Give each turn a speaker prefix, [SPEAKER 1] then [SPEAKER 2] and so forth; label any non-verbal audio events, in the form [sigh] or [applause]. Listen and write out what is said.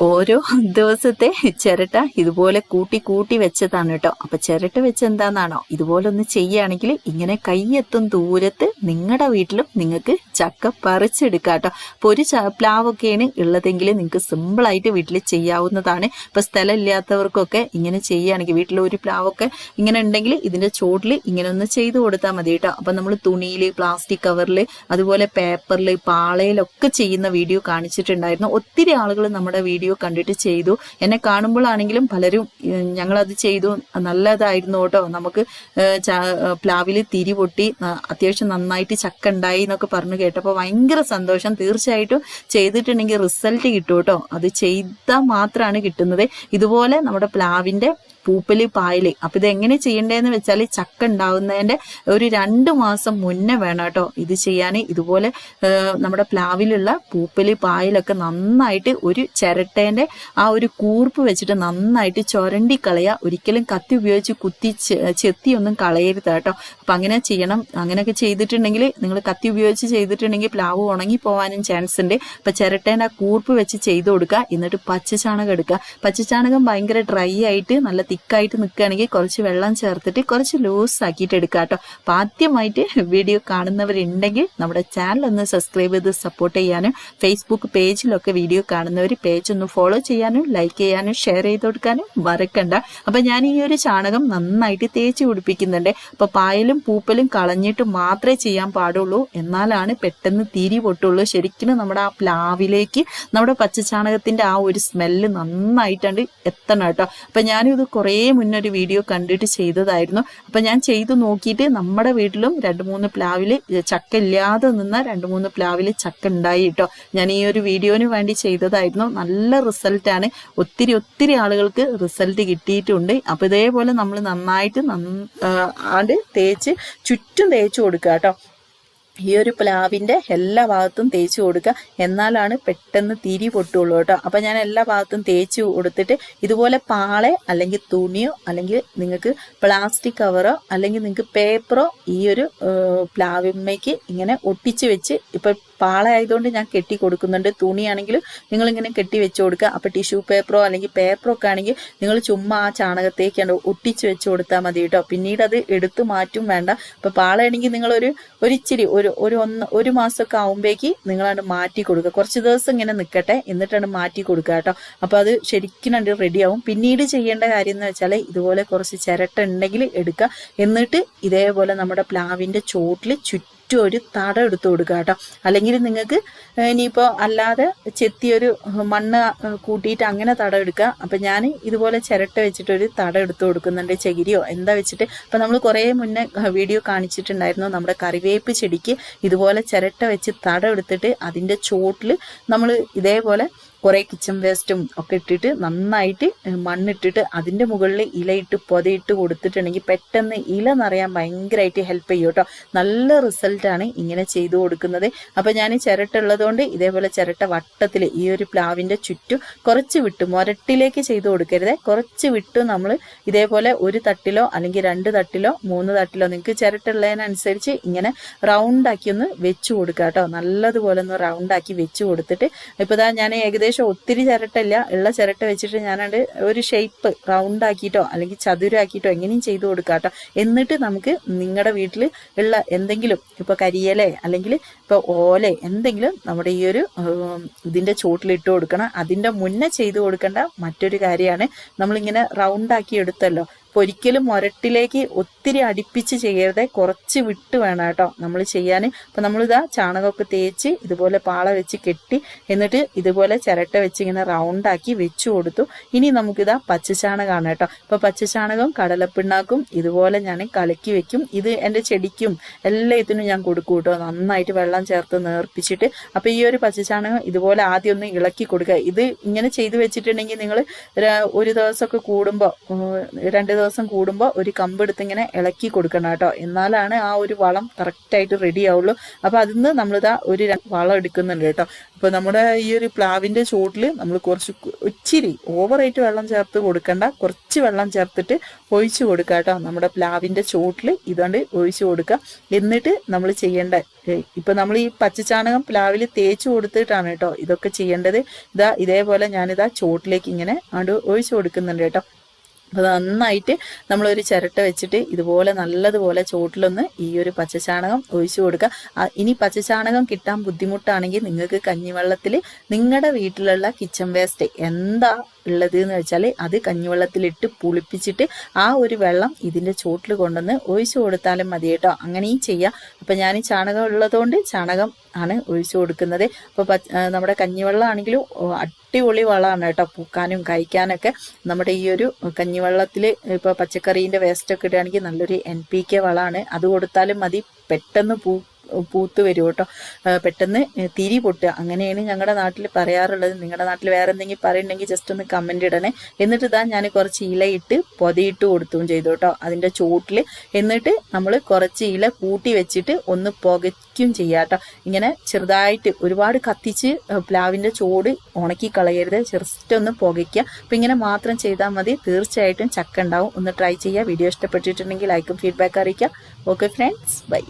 [SPEAKER 1] ഓരോ [laughs] ദിവസത്തെ ചിരട്ട ഇതുപോലെ കൂട്ടി കൂട്ടി വെച്ചതാണ് കേട്ടോ. അപ്പൊ ചിരട്ട വെച്ച് എന്താണെന്നാണോ ഇതുപോലെ ഒന്ന് ചെയ്യുകയാണെങ്കിൽ ഇങ്ങനെ കൈയെത്തും ദൂരത്ത് നിങ്ങളുടെ വീട്ടിലും നിങ്ങൾക്ക് ചക്ക പറിച്ചെടുക്കാം കേട്ടോ. അപ്പൊ ഒരു പ്ലാവൊക്കെയാണ് ഉള്ളതെങ്കിൽ നിങ്ങൾക്ക് സിമ്പിളായിട്ട് വീട്ടിൽ ചെയ്യാവുന്നതാണ്. ഇപ്പൊ സ്ഥലം ഇല്ലാത്തവർക്കൊക്കെ ഇങ്ങനെ ചെയ്യുകയാണെങ്കിൽ വീട്ടിൽ ഒരു പ്ലാവൊക്കെ ഇങ്ങനെ ഉണ്ടെങ്കിൽ ഇതിന്റെ ചോട്ടിൽ ഇങ്ങനെ ഒന്ന് ചെയ്തു കൊടുത്താൽ മതി കേട്ടോ. അപ്പൊ നമ്മൾ തുണിയിൽ പ്ലാസ്റ്റിക് കവറിൽ അതുപോലെ പേപ്പറിൽ പാളയിലൊക്കെ ചെയ്യുന്ന വീഡിയോ കാണിച്ചിട്ടുണ്ടായിരുന്നു. ഒത്തിരി ആളുകൾ നമ്മുടെ വീഡിയോ കണ്ടിട്ട് ചെയ്തു. എന്നെ കാണുമ്പോഴാണെങ്കിലും പലരും ഞങ്ങളത് ചെയ്തു. നല്ലതായിരുന്നു കേട്ടോ. നമുക്ക് പ്ലാവിൽ തിരി പൊട്ടി അത്യാവശ്യം നന്നായിട്ട് ചക്ക ഉണ്ടായി എന്നൊക്കെ പറഞ്ഞു കേട്ടപ്പോൾ ഭയങ്കര സന്തോഷം. തീർച്ചയായിട്ടും ചെയ്തിട്ടുണ്ടെങ്കിൽ റിസൾട്ട് കിട്ടും കേട്ടോ. അത് ചെയ്താൽ മാത്രമാണ് കിട്ടുന്നത്. ഇതുപോലെ നമ്മുടെ പ്ലാവിന്റെ പൂപ്പൽ പായൽ. അപ്പൊ ഇത് എങ്ങനെ ചെയ്യണ്ടേന്ന് വെച്ചാൽ ചക്ക ഉണ്ടാവുന്നതിന്റെ ഒരു രണ്ട് മാസം മുന്നേ വേണം കേട്ടോ ഇത് ചെയ്യാൻ ഇതുപോലെ നമ്മുടെ പ്ലാവിലുള്ള പൂപ്പലി പായലൊക്കെ നന്നായിട്ട് ഒരു ചിരട്ടേന്റെ ആ ഒരു കൂർപ്പ് വെച്ചിട്ട് നന്നായിട്ട് ചൊരണ്ടി കളയുക ഒരിക്കലും കത്തി ഉപയോഗിച്ച് കുത്തി ചെത്തിയൊന്നും കളയരുത് കേട്ടോ. അപ്പൊ അങ്ങനെ ചെയ്യണം. അങ്ങനെയൊക്കെ ചെയ്തിട്ടുണ്ടെങ്കിൽ നിങ്ങൾ കത്തി ഉപയോഗിച്ച് ചെയ്തിട്ടുണ്ടെങ്കിൽ പ്ലാവ് ഉണങ്ങി പോകാനും ചാൻസ് ഉണ്ട്. അപ്പൊ ചിരട്ടേന്റെ ആ കൂർപ്പ് വെച്ച് ചെയ്ത് കൊടുക്കുക. എന്നിട്ട് പച്ചച്ചാണകം എടുക്കുക. പച്ചച്ചാണകം ഭയങ്കര ഡ്രൈ ആയിട്ട് നല്ല തിക്കായിട്ട് നിൽക്കുകയാണെങ്കിൽ കുറച്ച് വെള്ളം ചേർത്തിട്ട് കുറച്ച് ലൂസ് ആക്കിയിട്ട് എടുക്കുക കേട്ടോ. അപ്പം ആദ്യമായിട്ട് വീഡിയോ കാണുന്നവരുണ്ടെങ്കിൽ നമ്മുടെ ചാനൽ ഒന്ന് സബ്സ്ക്രൈബ് ചെയ്ത് സപ്പോർട്ട് ചെയ്യാനും ഫേസ്ബുക്ക് പേജിലൊക്കെ വീഡിയോ കാണുന്നവർ പേജ് ഒന്ന് ഫോളോ ചെയ്യാനും ലൈക്ക് ചെയ്യാനും ഷെയർ ചെയ്ത് കൊടുക്കാനും മറക്കണ്ട. അപ്പം ഞാൻ ഈ ഒരു ചാണകം നന്നായിട്ട് തേച്ച് പിടിപ്പിക്കുന്നുണ്ട്. അപ്പം പായലും പൂപ്പലും കളഞ്ഞിട്ട് മാത്രമേ ചെയ്യാൻ പാടുള്ളൂ. എന്നാലാണ് പെട്ടെന്ന് തിരി പൊട്ടുള്ളൂ. ശരിക്കും നമ്മുടെ ആ പ്ലാവിലേക്ക് നമ്മുടെ പച്ചച്ചാണകത്തിന്റെ ആ ഒരു സ്മെല്ല് നന്നായിട്ടുണ്ട് എത്തണം കേട്ടോ. അപ്പം ഞാനും ഇത് കുറേ മുന്നൊരു വീഡിയോ കണ്ടിട്ട് ചെയ്തതായിരുന്നു. അപ്പം ഞാൻ ചെയ്തു നോക്കിയിട്ട് നമ്മുടെ വീട്ടിലും രണ്ട് മൂന്ന് പ്ലാവിൽ ചക്ക ഇല്ലാതെ നിന്ന രണ്ട് മൂന്ന് പ്ലാവിൽ ചക്ക ഉണ്ടായി കേട്ടോ. ഞാൻ ഈ ഒരു വീഡിയോന് വേണ്ടി ചെയ്തതായിരുന്നു. നല്ല റിസൾട്ടാണ് ഒത്തിരി ഒത്തിരി ആളുകൾക്ക് റിസൾട്ട് കിട്ടിയിട്ടുണ്ട്. അപ്പം ഇതേപോലെ നമ്മൾ നന്നായിട്ട് നന്ന് ആണ്ട് തേച്ച് ചുറ്റും തേച്ച് കൊടുക്കുക കേട്ടോ. ഈ ഒരു പ്ലാവിന്റെ എല്ലാ ഭാഗത്തും തേച്ച് കൊടുക്കുക. എന്നാലാണ് പെട്ടെന്ന് തിരി പൊട്ടുള്ളൂ കേട്ടോ. അപ്പം ഞാൻ എല്ലാ ഭാഗത്തും തേച്ച് കൊടുത്തിട്ട് ഇതുപോലെ പാളെ അല്ലെങ്കിൽ തുണിയോ അല്ലെങ്കിൽ നിങ്ങൾക്ക് പ്ലാസ്റ്റിക് കവറോ അല്ലെങ്കിൽ നിങ്ങൾക്ക് പേപ്പറോ ഈ ഒരു പ്ലാവിമ്മയ്ക്ക് ഇങ്ങനെ ഒട്ടിച്ച് വെച്ച് ഇപ്പൊ പാള ആയതുകൊണ്ട് ഞാൻ കെട്ടി കൊടുക്കുന്നുണ്ട്. തുണിയാണെങ്കിൽ നിങ്ങളിങ്ങനെ കെട്ടി വെച്ച് കൊടുക്കുക. അപ്പോൾ ടിഷ്യൂ പേപ്പറോ അല്ലെങ്കിൽ പേപ്പറോ ഒക്കെ ആണെങ്കിൽ നിങ്ങൾ ചുമ്മാ ആ ചാണകത്തേക്കാണ് ഒട്ടിച്ച് വെച്ച് കൊടുത്താൽ മതി കേട്ടോ. പിന്നീട് അത് എടുത്തു മാറ്റും വേണ്ട. അപ്പോൾ പാളയാണെങ്കിൽ നിങ്ങളൊരു ഒരു ഒരിച്ചിരി ഒരു ഒരു ഒന്ന് ഒരു മാസമൊക്കെ ആകുമ്പോഴേക്ക് നിങ്ങളാണ് മാറ്റി കൊടുക്കുക. കുറച്ച് ദിവസം ഇങ്ങനെ നിൽക്കട്ടെ. എന്നിട്ടാണ് മാറ്റി കൊടുക്കുക കേട്ടോ. അപ്പോൾ അത് ശരിക്കും കണ്ട് റെഡിയാവും പിന്നീട് ചെയ്യേണ്ട കാര്യം എന്ന് വെച്ചാൽ ഇതുപോലെ കുറച്ച് ചിരട്ട ഉണ്ടെങ്കിൽ എടുക്കുക. എന്നിട്ട് ഇതേപോലെ നമ്മുടെ പ്ലാവിന്റെ ചോട്ടിൽ ചുറ്റും ഒരു തട എടുത്തു കൊടുക്കുക കേട്ടോ. അല്ലെങ്കിൽ നിങ്ങൾക്ക് ഇനിയിപ്പോൾ അല്ലാതെ ചെത്തിയൊരു മണ്ണ് കൂട്ടിയിട്ട് അങ്ങനെ തട എടുക്കുക. അപ്പം ഞാൻ ഇതുപോലെ ചിരട്ട വെച്ചിട്ട് ഒരു തടം എടുത്തു കൊടുക്കുന്നുണ്ട് ചകിരിയോ എന്താ വെച്ചിട്ട്. അപ്പം നമ്മൾ കുറേ മുന്നേ വീഡിയോ കാണിച്ചിട്ടുണ്ടായിരുന്നു നമ്മുടെ കറിവേപ്പ് ചെടിക്ക്. ഇതുപോലെ ചിരട്ട വെച്ച് തട എടുത്തിട്ട് അതിന്റെ ചോട്ടിൽ നമ്മൾ ഇതേപോലെ കുറേ കിച്ചൺ വേസ്റ്റും ഒക്കെ ഇട്ടിട്ട് നന്നായിട്ട് മണ്ണിട്ടിട്ട് അതിന്റെ മുകളിൽ ഇലയിട്ട് പൊതയിട്ട് കൊടുത്തിട്ടുണ്ടെങ്കിൽ പെട്ടെന്ന് ഇല നിറയാൻ ഭയങ്കരമായിട്ട് ഹെൽപ്പ് ചെയ്യും കേട്ടോ. നല്ല റിസൾട്ടാണ് ഇങ്ങനെ ചെയ്തു കൊടുക്കുന്നത്. അപ്പോൾ ഞാൻ ചിരട്ട ഉള്ളതുകൊണ്ട് ഇതേപോലെ ചിരട്ട വട്ടത്തിൽ ഈ ഒരു പ്ലാവിന്റെ ചുറ്റും കുറച്ച് വിട്ട് മുരട്ടിലേക്ക് ചെയ്തു കൊടുക്കരുത്. കുറച്ച് വിട്ടു നമ്മൾ ഇതേപോലെ ഒരു തട്ടിലോ അല്ലെങ്കിൽ രണ്ട് തട്ടിലോ മൂന്ന് തട്ടിലോ നിങ്ങൾക്ക് ചിരട്ട ഉള്ളതിനനുസരിച്ച് ഇങ്ങനെ റൗണ്ടാക്കി ഒന്ന് വെച്ച് കൊടുക്കുക കേട്ടോ നല്ലതുപോലെ ഒന്ന് റൗണ്ടാക്കി വെച്ച് കൊടുത്തിട്ട് ഇപ്പോൾ ഞാൻ ഏകദേശം ഒത്തിരി ചിരട്ടല്ല ഉള്ള ചിരട്ട വെച്ചിട്ട് ഞാനത് ഒരു ഷേപ്പ് റൗണ്ട് ആക്കിയിട്ടോ അല്ലെങ്കിൽ ചതുരാക്കിയിട്ടോ എങ്ങനെയും ചെയ്തു കൊടുക്കുക കേട്ടോ എന്നിട്ട് നമുക്ക് നിങ്ങളുടെ വീട്ടിൽ ഉള്ള എന്തെങ്കിലും ഇപ്പോൾ കരിയലെ അല്ലെങ്കിൽ ഇപ്പോൾ ഓലെ എന്തെങ്കിലും നമ്മുടെ ഈ ഒരു ഇതിന്റെ ഇട്ട് കൊടുക്കണം. അതിന്റെ മുന്നേ ചെയ്തു കൊടുക്കേണ്ട മറ്റൊരു കാര്യമാണ് നമ്മളിങ്ങനെ റൗണ്ട് ആക്കി എടുത്തല്ലോ. ഒരിക്കലും മുരട്ടിലേക്ക് ഒത്തിരി അടുപ്പിച്ച് ചെയ്യരുത്. കുറച്ച് വിട്ട് വേണം കേട്ടോ നമ്മൾ ചെയ്യാൻ അപ്പം നമ്മളിതാ ചാണകമൊക്കെ തേച്ച് ഇതുപോലെ പാള വെച്ച് കെട്ടി എന്നിട്ട് ഇതുപോലെ ചിരട്ട വെച്ച് ഇങ്ങനെ റൗണ്ടാക്കി വെച്ചു കൊടുത്തു. ഇനി നമുക്കിതാ പച്ചച്ചാണകമാണ് കേട്ടോ. ഇപ്പം പച്ചചാണകവും കടലപ്പിണ്ണാക്കും ഇതുപോലെ ഞാൻ കലക്കി വെക്കും. ഇത് എന്റെ ചെടിക്കും എല്ലാ ഇതിനും ഞാൻ കൊടുക്കും കേട്ടോ. നന്നായിട്ട് വെള്ളം ചേർത്ത് നേർപ്പിച്ചിട്ട്. അപ്പം ഈ ഒരു പച്ചച്ചാണകം ഇതുപോലെ ആദ്യം ഒന്ന് ഇളക്കി കൊടുക്കുക. ഇത് ഇങ്ങനെ ചെയ്തു വെച്ചിട്ടുണ്ടെങ്കിൽ നിങ്ങൾ ഒരു ദിവസമൊക്കെ കൂടുമ്പോൾ രണ്ട് ദിവസം കൂടുമ്പോൾ ഒരു കമ്പെടുത്ത് ഇങ്ങനെ ഇളക്കി കൊടുക്കണം കേട്ടോ. എന്നാലാണ് ആ ഒരു വളം കറക്റ്റായിട്ട് റെഡി ആവുള്ളൂ. അപ്പോൾ അതിൽ നിന്ന് നമ്മളിതാ ഒരു വളം എടുക്കുന്നുണ്ട് കേട്ടോ. അപ്പോൾ നമ്മുടെ ഈ ഒരു പ്ലാവിന്റെ ചോട്ടിൽ നമ്മൾ കുറച്ച് ഒച്ചിരി ഓവറായിട്ട് വെള്ളം ചേർത്ത് കൊടുക്കണ്ട. കുറച്ച് വെള്ളം ചേർത്തിട്ട് ഒഴിച്ചു കൊടുക്കുക കേട്ടോ. നമ്മുടെ പ്ലാവിന്റെ ചോട്ടിൽ ഇതുകൊണ്ട് ഒഴിച്ചു കൊടുക്കുക എന്നിട്ട് നമ്മൾ ചെയ്യേണ്ട ഇപ്പം നമ്മൾ ഈ പച്ചച്ചാണകം പ്ലാവിൽ തേച്ച് കൊടുത്തിട്ടാണ് കേട്ടോ ഇതൊക്കെ ചെയ്യേണ്ടത്. ഇതാ ഇതേപോലെ ഞാനിതാ ചോട്ടിലേക്ക് ഇങ്ങനെ അങ്ങോട്ട് ഒഴിച്ചു കൊടുക്കുന്നുണ്ട് കേട്ടോ. അപ്പോൾ നന്നായിട്ട് നമ്മളൊരു ചിരട്ട വെച്ചിട്ട് ഇതുപോലെ നല്ലതുപോലെ ചോട്ടിലൊന്ന് ഈ ഒരു പച്ചചാണകം ഒഴിച്ചു കൊടുക്കുക. ഇനി പച്ചചാണകം കിട്ടാൻ ബുദ്ധിമുട്ടാണെങ്കിൽ നിങ്ങൾക്ക് കഞ്ഞിവെള്ളത്തിൽ നിങ്ങളുടെ വീട്ടിലുള്ള കിച്ചൺ വേസ്റ്റ് എന്താ ഉള്ളത് എന്ന് വെച്ചാൽ അത് കഞ്ഞിവെള്ളത്തിലിട്ട് പുളിപ്പിച്ചിട്ട് ആ ഒരു വെള്ളം ഇതിന്റെ ചോട്ടിൽ കൊണ്ടുവന്ന് ഒഴിച്ചു കൊടുത്താലും മതി കേട്ടോ. അങ്ങനെയും ചെയ്യാം. അപ്പം ഞാൻ ചാണകം ഉള്ളതുകൊണ്ട് ചാണകം ആണ് ഒഴിച്ചു കൊടുക്കുന്നത്. അപ്പോൾ നമ്മുടെ കഞ്ഞിവെള്ളം ആണെങ്കിലും അടിപൊളി വളമാണ് കേട്ടോ. പൂക്കാനും കഴിക്കാനൊക്കെ നമ്മുടെ ഈ ഒരു കഞ്ഞിവെള്ളത്തിൽ ഇപ്പോൾ പച്ചക്കറീന്റെ വേസ്റ്റൊക്കെ ഇടുകയാണെങ്കിൽ നല്ലൊരു എൻ പി കെ വളമാണ് അത് കൊടുത്താലും മതി. പെട്ടെന്ന് പൂ പൂത്ത് വരും കേട്ടോ. പെട്ടെന്ന് തിരി പൊട്ടുക. അങ്ങനെയാണ് ഞങ്ങളുടെ നാട്ടിൽ പറയാറുള്ളത്. നിങ്ങളുടെ നാട്ടിൽ വേറെ എന്തെങ്കിലും പറയുന്നുണ്ടെങ്കിൽ ജസ്റ്റ് ഒന്ന് കമന്റ് ഇടണേ. എന്നിട്ട് ഇതാ ഞാൻ കുറച്ച് ഇലയിട്ട് പൊതിയിട്ട് കൊടുത്തും ചെയ്തു കേട്ടോ. അതിന്റെ ചൂട്ടിൽ എന്നിട്ട് നമ്മൾ കുറച്ച് ഇല കൂട്ടി വെച്ചിട്ട് ഒന്ന് പുകയ്ക്കും ചെയ്യാം കേട്ടോ. ഇങ്ങനെ ചെറുതായിട്ട് ഒരുപാട് കത്തിച്ച് പ്ലാവിന്റെ ചോട് ഉണക്കി കളയരുത്. ജസ്റ്റ് ഒന്ന് പുകയ്ക്കുക. അപ്പം ഇങ്ങനെ മാത്രം ചെയ്താൽ മതി. തീർച്ചയായിട്ടും ചക്ക ഉണ്ടാവും. ഒന്ന് ട്രൈ ചെയ്യുക വീഡിയോ ഇഷ്ടപ്പെട്ടിട്ടുണ്ടെങ്കിൽ ലൈക്കും ഫീഡ്ബാക്ക് അറിയിക്കുക. Okay friends bye